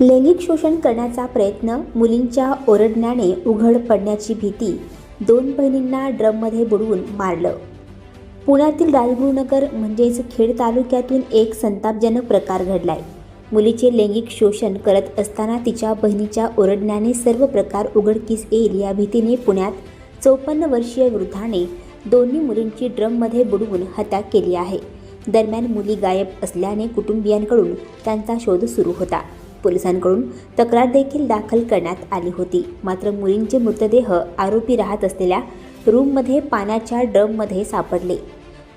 लैंगिक शोषण करण्याचा प्रयत्न मुलींच्या ओरडण्याने उघड पडण्याची भीती दोन बहिणींना ड्रममध्ये बुडवून मारलं. पुण्यातील राजगुरुनगर म्हणजेच खेड तालुक्यातून एक संतापजनक प्रकार घडलाय. मुलीचे लैंगिक शोषण करत असताना तिच्या बहिणीच्या ओरडण्याने सर्व प्रकार उघडकीस येईल या भीतीने पुण्यात चौपन्न वर्षीय वृद्धाने दोन्ही मुलींची ड्रममध्ये बुडवून हत्या केली आहे. दरम्यान मुली गायब असल्याने कुटुंबियांकडून त्यांचा शोध सुरू होता. पोलिसांकडून तक्रार देखील दाखल करण्यात आली होती. मात्र मुलींचे मृतदेह आरोपी राहत असलेल्या रूममध्ये पाण्याच्या ड्रममध्ये सापडले.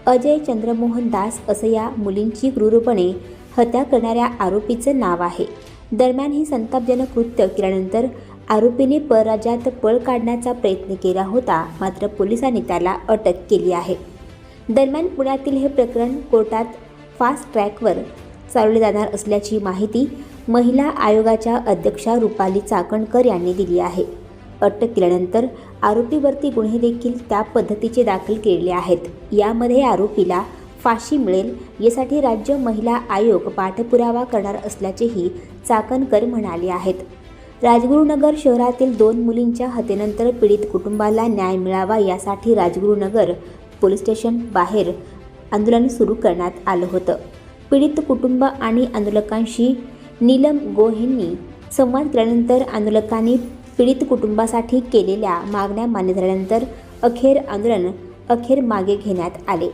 अजय चंद्रमोहन दास असं या मुलींची क्रूरपणे हत्या करणाऱ्या आरोपीचं नाव आहे. दरम्यान हे संतापजनक कृत्य केल्यानंतर आरोपीने परराज्यात पळ काढण्याचा प्रयत्न केला होता मात्र पोलिसांनी त्याला अटक केली आहे. दरम्यान पुण्यातील हे प्रकरण कोर्टात फास्ट ट्रॅकवर चालवले जाणार असल्याची माहिती महिला आयोगाच्या अध्यक्षा रुपाली चाकणकर यांनी दिली आहे. अटक केल्यानंतर आरोपीवरती गुन्हे देखील त्या पद्धतीचे दाखल केलेले आहेत. यामध्ये आरोपीला फाशी मिळेल यासाठी राज्य महिला आयोग पाठपुरावा करणार असल्याचेही चाकणकर म्हणाले आहेत. राजगुरुनगर शहरातील दोन मुलींच्या हत्येनंतर पीडित कुटुंबाला न्याय मिळावा यासाठी राजगुरुनगर पोलीस स्टेशन बाहेर आंदोलन सुरू करण्यात आलं होतं. पीडित कुटुंब आणि आंदोलकांशी नीलम गोहेंनी संवाद केल्यानंतर आंदोलकांनी पीडित कुटुंबासाठी केलेल्या मागण्या मान्य झाल्यानंतर अखेर आंदोलन अखेर मागे घेण्यात आले.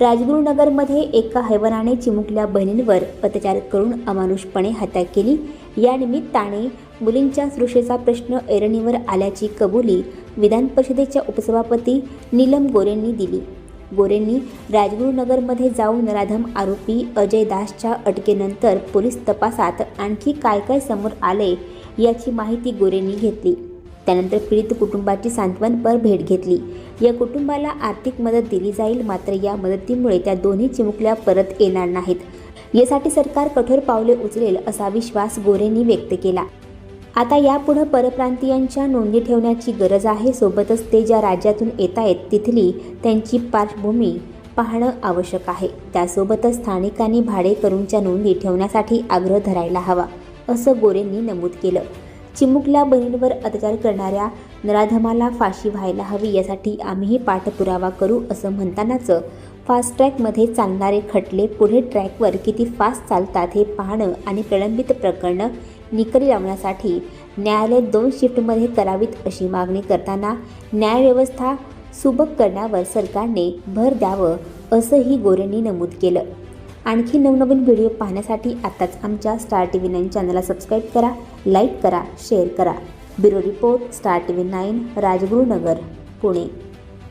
राजगुरुनगरमध्ये एका हैवानाने चिमुकल्या बहिणींवर अत्याचार करून अमानुषपणे हत्या केली. या निमित्ताने मुलींच्या सुरक्षेचा प्रश्न ऐरणीवर आल्याची कबुली विधान परिषदेच्या उपसभापती नीलम गोरेंनी दिली. गोरेंनी राजगुरुनगरमध्ये जाऊन नराधम आरोपी अजय दासच्या अटकेनंतर पोलीस तपासात आणखी काय काय समोर आले याची माहिती गोरेंनी घेतली. त्यानंतर पीडित कुटुंबाची सांत्वनपर भेट घेतली. या कुटुंबाला आर्थिक मदत दिली जाईल मात्र या मदतीमुळे त्या दोन्ही चिमुकल्या परत येणार नाहीत. यासाठी सरकार कठोर पावले उचलेल असा विश्वास गोरेंनी व्यक्त केला. आता यापुढं परप्रांतीयांच्या नोंदी ठेवण्याची गरज आहे. सोबतच ते ज्या राज्यातून येत आहेत तिथली त्यांची पार्श्वभूमी पाहणं आवश्यक आहे. त्यासोबतच स्थानिकांनी भाडेकरूंच्या नोंदी ठेवण्यासाठी आग्रह धरायला हवा असं गोरेंनी नमूद केलं. चिमुकल्या बहिणीवर अत्याचार करणाऱ्या नराधमाला फाशी व्हायला हवी यासाठी आम्हीही पाठपुरावा करू असं म्हणतानाच फास्ट ट्रॅकमध्ये चालणारे खटले पुढे ट्रॅकवर किती फास्ट चालतात हे पाहणं आणि प्रलंबित प्रकरणं निकाली लावण्यासाठी न्यायालय दोन शिफ्टमध्ये करावीत अशी मागणी करताना न्यायव्यवस्था सुबक करण्यावर सरकारने भर द्यावं असंही गोरेंनी नमूद केलं. आणखी नवनवीन व्हिडिओ पाहण्यासाठी आत्ताच आमच्या स्टार टी व्ही नाईन चॅनलला सबस्क्राईब करा लाईक करा शेअर करा. Bureau report star T V nine Rajgurunagar Pune.